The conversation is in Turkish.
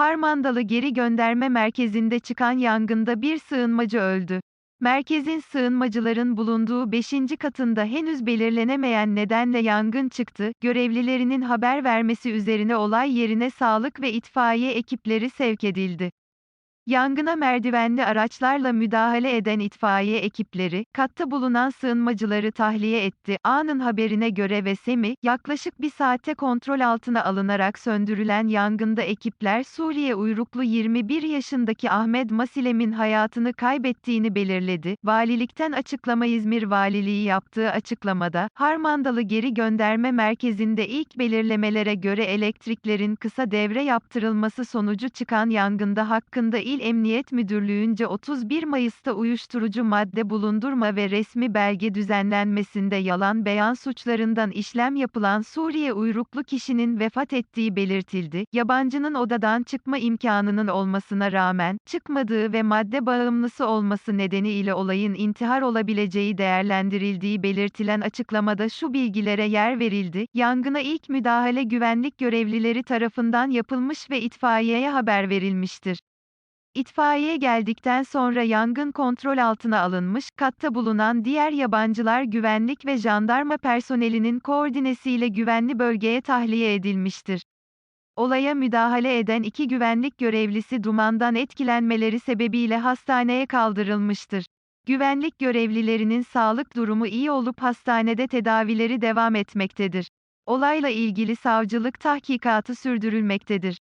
Harmandalı Geri Gönderme Merkezi'nde çıkan yangında bir sığınmacı öldü. Merkezin sığınmacıların bulunduğu 5. katında henüz belirlenemeyen nedenle yangın çıktı. Görevlilerinin haber vermesi üzerine olay yerine sağlık ve itfaiye ekipleri sevk edildi. Yangına merdivenli araçlarla müdahale eden itfaiye ekipleri, katta bulunan sığınmacıları tahliye etti. Anın haberine göre Vesemi, yaklaşık bir saate kontrol altına alınarak söndürülen yangında ekipler Suriye uyruklu 21 yaşındaki Ahmet Masilem'in hayatını kaybettiğini belirledi. Valilikten açıklama İzmir Valiliği yaptığı açıklamada, Harmandalı Geri Gönderme Merkezi'nde ilk belirlemelere göre elektriklerin kısa devre yaptırılması sonucu çıkan yangında hakkında il Emniyet Müdürlüğü'nce 31 Mayıs'ta uyuşturucu madde bulundurma ve resmi belge düzenlenmesinde yalan beyan suçlarından işlem yapılan Suriye uyruklu kişinin vefat ettiği belirtildi. Yabancının odadan çıkma imkanının olmasına rağmen, çıkmadığı ve madde bağımlısı olması nedeniyle olayın intihar olabileceği değerlendirildiği belirtilen açıklamada şu bilgilere yer verildi. Yangına ilk müdahale güvenlik görevlileri tarafından yapılmış ve itfaiyeye haber verilmiştir. İtfaiye geldikten sonra yangın kontrol altına alınmış, katta bulunan diğer yabancılar güvenlik ve jandarma personelinin koordinesiyle güvenli bölgeye tahliye edilmiştir. Olaya müdahale eden iki güvenlik görevlisi dumandan etkilenmeleri sebebiyle hastaneye kaldırılmıştır. Güvenlik görevlilerinin sağlık durumu iyi olup hastanede tedavileri devam etmektedir. Olayla ilgili savcılık tahkikatı sürdürülmektedir.